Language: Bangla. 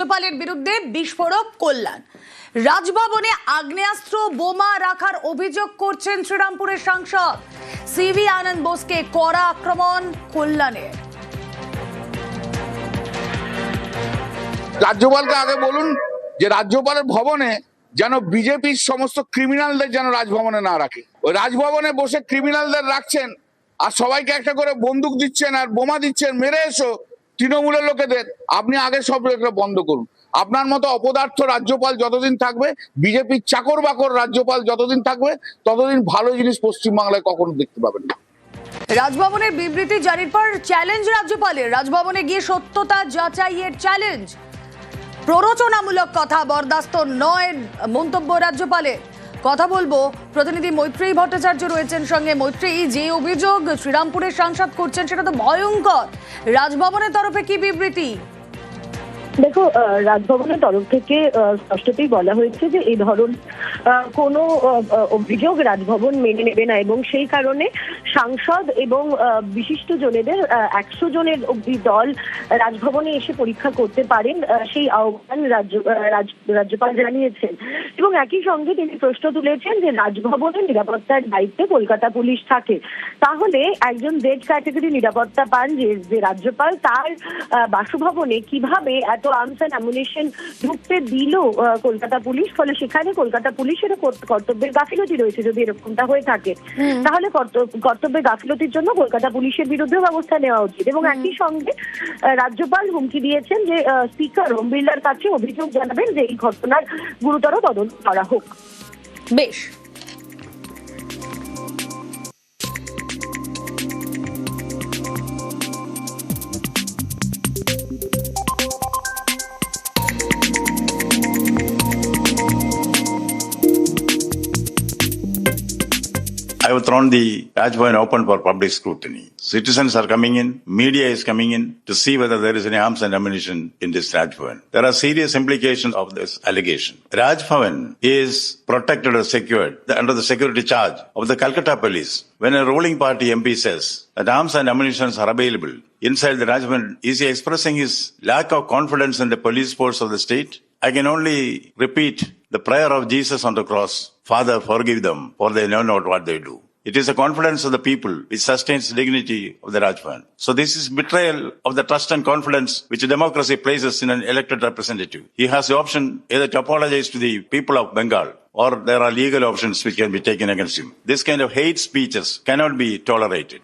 রাজ্যপালের বিরুদ্ধে বিস্ফোরক কল্যাণ। রাজভবনে আগ্নেয়াস্ত্র, বোমা রাখার অভিযোগ করছেন শ্রীরামপুরের সাংসদ। সিভি আনন্দ বোসকে কড়া আক্রমণ কল্যাণের। রাজ্যপালকে আগে বলুন যে রাজ্যপালের ভবনে যেন বিজেপির সমস্ত ক্রিমিনালদের যেন রাজভবনে না রাখে। ওই রাজভবনে বসে ক্রিমিনালদের রাখছেন আর সবাইকে একটা করে বন্দুক দিচ্ছেন আর বোমা দিচ্ছেন, মেরে এসো। তৃণমূলের লোকেদের, আপনি আগে সব এগুলো বন্ধ করুন। আপনার মতো অপদার্থ রাজ্যপাল যতদিন থাকবে, বিজেপির চাকর বাকর রাজ্যপাল যতদিন থাকবে, ততদিন ভালো জিনিস পশ্চিমবাংলায় কখনো দেখতে পাবেন না। রাজভবনের বিবৃতি জারির পর চ্যালেঞ্জ রাজ্যপালের। রাজভবনে গিয়ে সত্যতা যাচাইয়ের চ্যালেঞ্জ। প্ররোচনামূলক কথা বরদাস্ত নয় মন্তব্য রাজ্যপালের। কথা বলব। প্রতিনিধি মৈত্রী ভট্টাচার্য রয়েছেন সঙ্গে মৈত্রী যে অভিযোগ শ্রীরামপুরের সাংসদ করছেন সেটা তো ভয়ঙ্কর। রাজভবনের তরফে কি বিবৃতি? দেখো রাজভবনের তরফ থেকে স্পষ্টতই বলা হয়েছে যে এই ধরন কোনো অভিযোগ রাজভবন মেনে নেবে না এবং সেই কারণে সাংসদ এবং বিশিষ্ট জনেদের একশো জনের অব্দি দল রাজভবনে এসে পরীক্ষা করতে পারেন সেই আহ্বান রাজ্য রাজ্যপাল জানিয়েছেন। এবং একই সঙ্গে তিনি প্রশ্ন তুলেছেন যে রাজভবনের নিরাপত্তার দায়িত্বে কলকাতা পুলিশ থাকে। তাহলে একজন জেড ক্যাটাগরি নিরাপত্তা পান যে রাজ্যপাল তার বাসভবনে কীভাবে এত আর্মস অ্যান্ড অ্যামুনেশন ঢুকতে দিল কলকাতা পুলিশ ফলে সেখানে কলকাতা পুলিশেরও কর্তব্যের গাফিলতি রয়েছে যদি এরকমটা হয়ে থাকে। তাহলে কর্ত- কর্তব্যের গাফিলতির জন্য কলকাতা পুলিশের বিরুদ্ধে ব্যবস্থা নেওয়া উচিত। এবং একই সঙ্গে রাজ্যপাল হুমকি দিয়েছেন যে স্পিকার ওম বিড়লার কাছে অভিযোগ জানাবেন যে এই ঘটনার গুরুতর তদন্ত করা হোক। বেশ। Have thrown the Rajbhavan open for public scrutiny. Citizens are coming in, media is coming in to see whether there is any arms and ammunition in this Rajbhavan. There are serious implications of this allegation. Rajbhavan is protected or secured under the security charge of the Calcutta police. When a ruling party MP says that arms and ammunition are available inside the Rajbhavan, is he expressing his lack of confidence in the police force of the state? I can only repeat the prayer of Jesus on the cross. Father, forgive them, for they know not what they do. It is the confidence of the people which sustains the dignity of the Rajbhavan. So this is betrayal of the trust and confidence which democracy places in an elected representative. He has the option either to apologize to the people of Bengal or there are legal options which can be taken against him. This kind of hate speeches cannot be tolerated.